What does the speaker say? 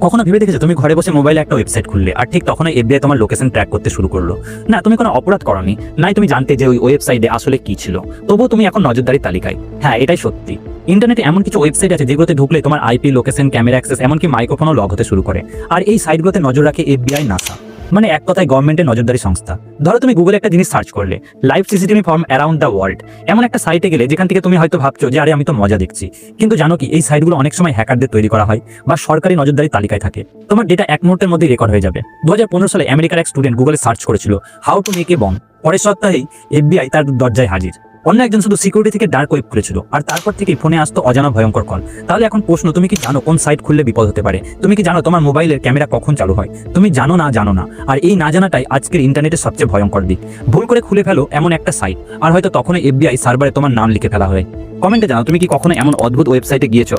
কখনো ভেবে দেখেছ তুমি ঘরে বসে মোবাইলে একটা ওয়েবসাইট খুললে, আর ঠিক তখনই এফবিআই তোমার লোকেশন ট্র্যাক করতে শুরু করল? না, তুমি কোনো অপরাধ করনি, নাই তুমি জানতে যে ওই ওয়েবসাইটে আসলে কি ছিল। তবুও তুমি এখন নজরদারির তালিকায়। হ্যাঁ এটাই সত্যি। ইন্টারনেটে এমন কিছু ওয়েবসাইট আছে যেগুলোতে ঢুকলে তোমার আইপি লোকেশন ক্যামেরা অ্যাক্সেস এমনকি মাইক্রোফোনও লগ হতে শুরু করে। আর এই সাইটগুলোতে নজর রাখে এফবিআই নাসা মানে এক কথায় গভর্নমেন্টের নজরদারি সংস্থা। ধরো তুমি গুগলে একটা জিনিস সার্চ করলে live CCTV from around the world এমন একটা সাইটে গেলে যেখান থেকে তুমি হয়তো ভাবছ যে, আরে, আমি তো মজা দেখছি। কিন্তু জানো কি, এই সাইটগুলো অনেক সময় হ্যাকারদের তৈরি করা হয় বা সরকারি নজরদারির তালিকায় থাকে। তোমার ডেটা এক মুহূর্তের মধ্যেই রেকর্ড হয়ে যাবে। দু হাজার পনেরো সালে আমেরিকার এক স্টুডেন্ট গুগলে সার্চ করেছিল how to make a bomb পরের সপ্তাহেই এফবিআই তার দরজায় হাজির। অন্য একজন শুধু সিকিউরিটি থেকে ডার্ক ওয়েব খুলেছিল। আর তারপর থেকে ফোনে আসতো অজানা ভয়ঙ্কর কল তাহলে এখন প্রশ্ন, তুমি কি জানো কোন সাইট খুললে বিপদ হতে পারে? তুমি কি জানো তোমার মোবাইলের ক্যামেরা কখন চালু হয়? তুমি জানো না জানো না। আর এই না জানাটাই আজকের ইন্টারনেটের সবচেয়ে ভয়ঙ্কর দিক। ভুল করে খুলে ফেলো এমন একটা সাইট আর হয়তো তখনই এফবিআই সার্ভারে তোমার নাম লিখে ফেলা হয়। কমেন্টে জানাও, তুমি কি কখনো এমন অদ্ভুত ওয়েবসাইটে গিয়েছো?